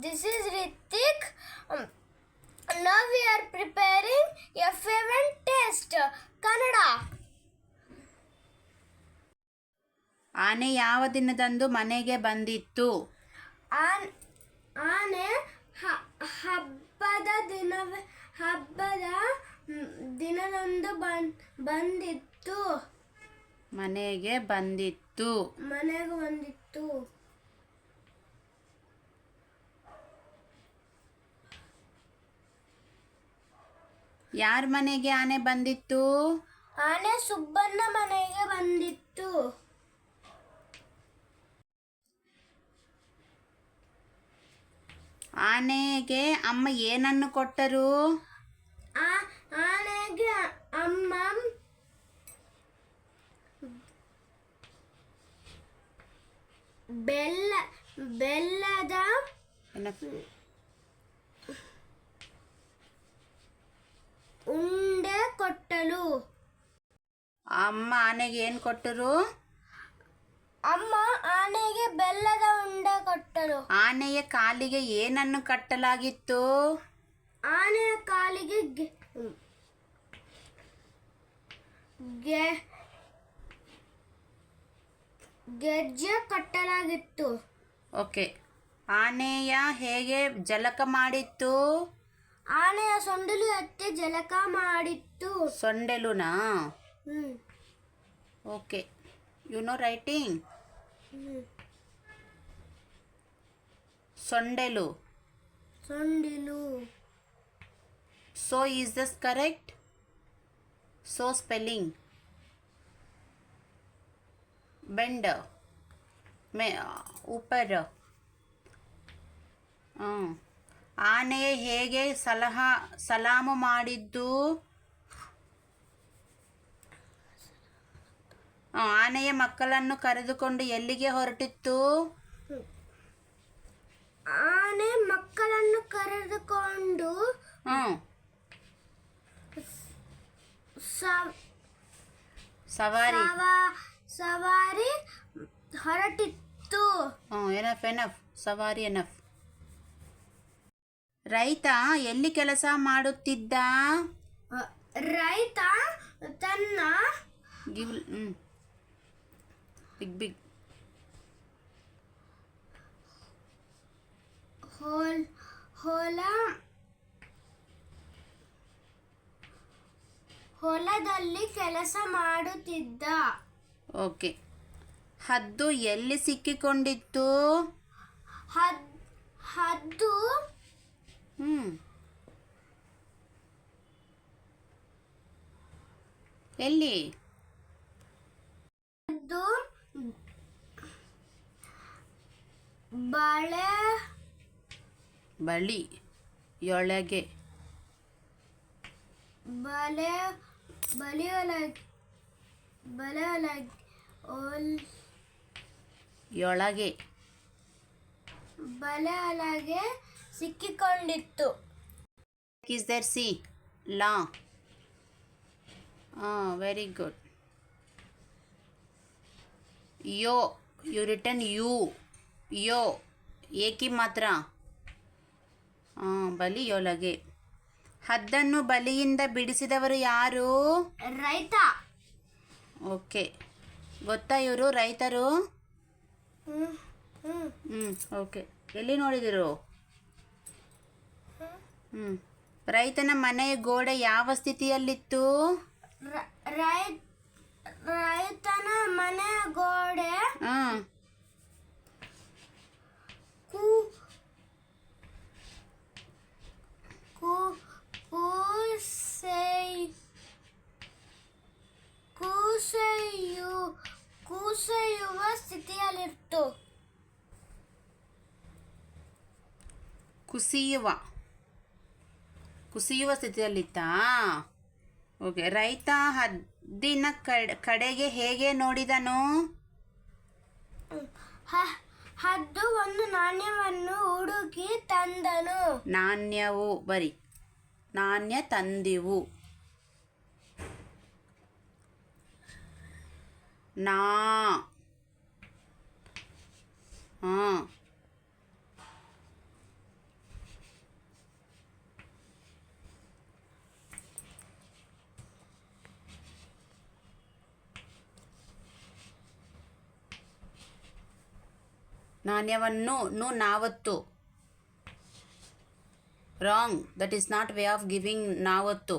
this is Ritik. Um, now we are preparing a favorite test. Kannada. ಆನೆ ಯಾವ ದಿನದಂದು ಮನೆಗೆ ಬಂದಿತ್ತು ಆನ್ ಆನೆ ಹ- ಹಬ್ಬದ ದಿನವೇ ಹಬ್ಬದ ಮ್, ದಿನದಂದು ಬನ್ ಬಂದಿತ್ತು ಮನೆಗೆ ಬಂದಿತ್ತು ಮನೆಗೆ ಬಂದಿತ್ತು ಯಾರ ಮನೆಗೆ ಆನೆ ಬಂದಿತ್ತು? ಆನೆ ಸುಬ್ಬಣ್ಣ ಮನೆಗೆ ಬಂದಿತ್ತು. ಆನೆಗೆ ಅಮ್ಮ ಏನನ್ನು ಕೊಟ್ಟರು? ಆ ಆನೆಗೆ ಅಮ್ಮ ಬೆಲ್ಲ ಬೆಲ್ಲದ ಏನಪ್ಪ? ಉಂಡೆ ಕೊಟ್ಟಲು ಅಮ್ಮ ಆನೆಗೆ ಏನು ಕೊಟ್ಟರು? ಅಮ್ಮ ಆನೆಗೆ ಬೆಲ್ಲದ ಉಂಡೆ ಕೊಟ್ಟರು. ಆನೆಯ ಕಾಲಿಗೆ ಏನನ್ನು ಕಟ್ಟಲಾಗಿತ್ತು? ಆನೆಯ ಕಾಲಿಗೆ ಗೆ- ಗೆ- ಗೆಜ್ಜೆ ಕಟ್ಟಲಾಗಿತ್ತು. ಓಕೆ. ಆನೆಯ ಹೇಗೆ ಜಲಕ ಮಾಡಿತ್ತು? ಆನೆಯ ಸೊಂಡಿಲು ಅತ್ತೆ ಜಲಕ ಮಾಡಿತ್ತು. ಸೊಂಡೆಲುನಾ? Hmm. Okay. You know writing hmm. ಸೊಂಡೆಲು. ಸೊಂಡಿಲು. So is this correct so spelling ಬೆಂಡ ಮೇ ಉಪರ್ ಹಾಂ ಆನೆ ಹೇಗೆ ಸಲಹಾ ಸಲಾಮು ಮಾಡಿದ್ದು? ಆನೆಯ ಮಕ್ಕಳನ್ನು ಕರೆದುಕೊಂಡು ಎಲ್ಲಿಗೆ ಹೊರಟಿತ್ತು? ಆನೆ ಮಕ್ಕಳನ್ನು ಕರೆದುಕೊಂಡು ಸವಾರಿ. ಸವಾ- ಸವಾರಿ ಹೊರಟಿತ್ತು. ಎನಫ್ ಎನಫ್ ಸವಾರಿ ಎನಫ್ ರೈತ ಎಲ್ಲಿ ಕೆಲಸ ಮಾಡುತ್ತಿದ್ದ? ರೈತ ತನ್ನ ಗಿವ್ ಬಿಗ್ ಬಿಗ್. ಹೊಲ ಹೊಲ ಹೊಲದಲ್ಲಿ ಕೆಲಸ ಮಾಡುತ್ತಿದ್ದ. ಓಕೆ. ಹದ್ದು ಎಲ್ಲಿ ಸಿಕ್ಕಿಕೊಂಡಿತ್ತು? ಹದ್ ಹದ್ದು ಹ್ಞೂ ಎಲ್ಲಿ? ಹದ್ದು ಬಳೆ. ಬಳಿ ಯೊಳಗೆ. ಬಲೆ ಬಲಿಯೊಳಗೆ ಬಲೆಯೊಳಗೆ ಓಲ್ ಯೊಳಗೆ. ಬಲೆಯೊಳಗೆ ಸಿಕ್ಕಿಕೊಂಡಿತ್ತು. ಇಸ್ ದರ್ ಸಿ ಲಾ ಹಾಂ ವೆರಿ ಗುಡ್ ಯೋ ಯು ರಿಟರ್ನ್ ಯು ಯೋ ಏಕಿ ಮಾತ್ರ. ಹಾಂ ಬಲಿಯೊಳಗೆ ಹದ್ದನ್ನು ಬಲಿಯಿಂದ ಬಿಡಿಸಿದವರು ಯಾರು? ರೈತ. ಓಕೆ ಗೊತ್ತಾ ಇವರು ರೈತರು? ಹ್ಞೂ ಓಕೆ ಎಲ್ಲಿ ನೋಡಿದಿರು? ಹ್ಞೂ ರೈತನ ಮನೆಯ ಗೋಡೆ ಯಾವ ಸ್ಥಿತಿಯಲ್ಲಿತ್ತು? ರೈತನ ಮನೆ ಗೋಡೆ ಹಾಂ. ಕೂಸೆಯು ಕೂಸೆಯುವ ಸ್ಥಿತಿಯಲ್ಲಿತ್ತು. ಕುಸಿಯುವ. ಕುಸಿಯುವ ಸ್ಥಿತಿಯಲ್ಲಿತ್ತಾ? ಓಕೆ ರೈತ ಹದ್ದಿನ ಕಡ್ ಕಡೆಗೆ ಹೇಗೆ ನೋಡಿದನು? ಹದ್ದು ಒಂದು ನಾಣ್ಯವನ್ನು ಹುಡುಕಿ ತಂದನು. ನಾಣ್ಯವು ಬರಿ ನಾಣ್ಯ ತಂದಿವು. ನಾ ಹಾಂ. ನಾಣ್ಯವನ್ನು ನು ನಾವತ್ತು wrong that is not way of giving ನಾವತ್ತು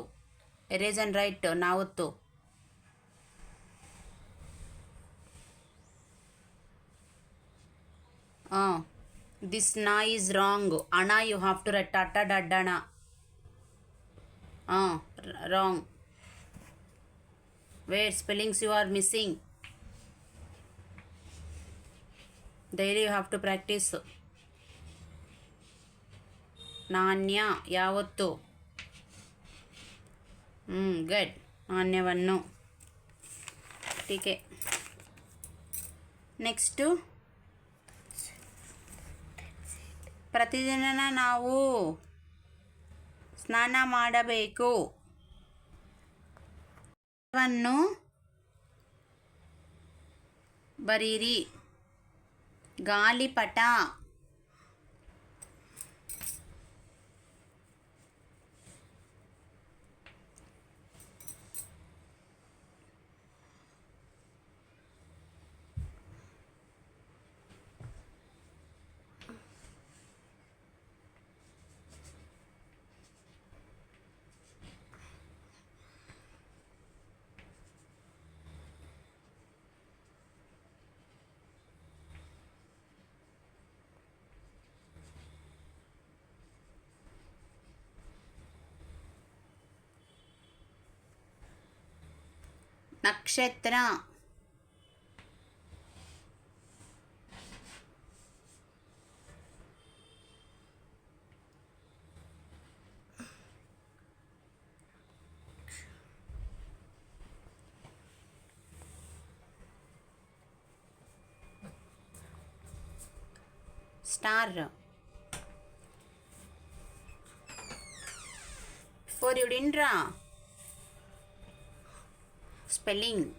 erase and write ನಾವತ್ತು ಹಾಂ ದಿಸ್ ನಾ ಈಸ್ ರಾಂಗ್ ಅಣ ಯು ಹ್ಯಾವ್ ಟು ರೈಟ್ ಅಟ್ಟ ಡಡ್ಡಣ ಹಾಂ wrong where spellings you are missing daily you have to practise ನಾಣ್ಯ ಯಾವತ್ತು? ಹ್ಞೂ ಗಡ್ ನಾಣ್ಯವನ್ನು. ಟೀಕೆ ನೆಕ್ಸ್ಟು ಪ್ರತಿದಿನ ನಾವು ಸ್ನಾನ ಮಾಡಬೇಕು. ಬರೀರಿ. గాలిపట நக்ஷத்ரா star for your indra spelling.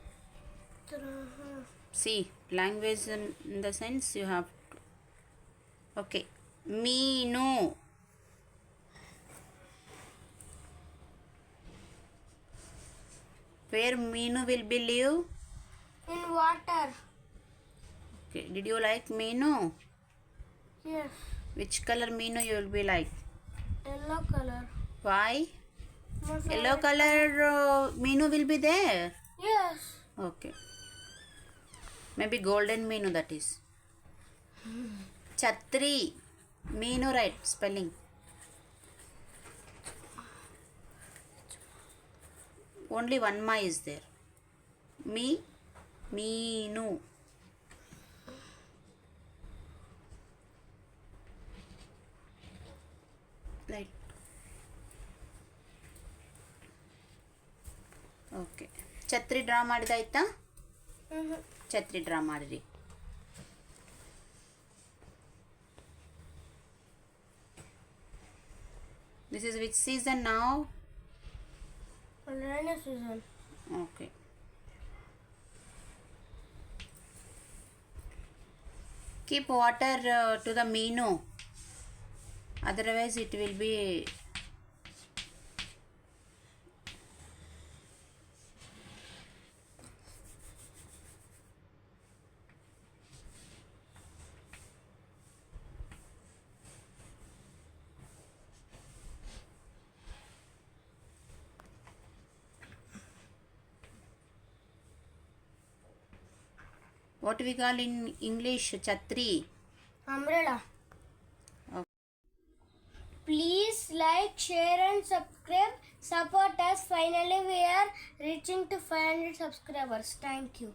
See language in, in the sense you have okay meenu where meenu will be live? In water. okay did you like meenu Yes. which color meenu you will be like? Yellow color. why? Yellow color uh, meenu will be there Yes. Okay. Maybe golden meenu that is. Hmm. Chatri. Meenu right spelling. Only one ma is there. Me. Meenu. Right. Okay ಛತ್ರಿ draw ಮಾಡಿದಾಯ್ತಾ Mhm. ಛತ್ರಿ draw ಮಾಡಿರಿ this is which season ನಾವು Rainy season. Okay keep water to the ಮೀನು otherwise it will be what we call in english chhatri Umbrella. Okay. Please like, share, and subscribe. Support us. Finally, we are reaching to 500 subscribers. Thank you.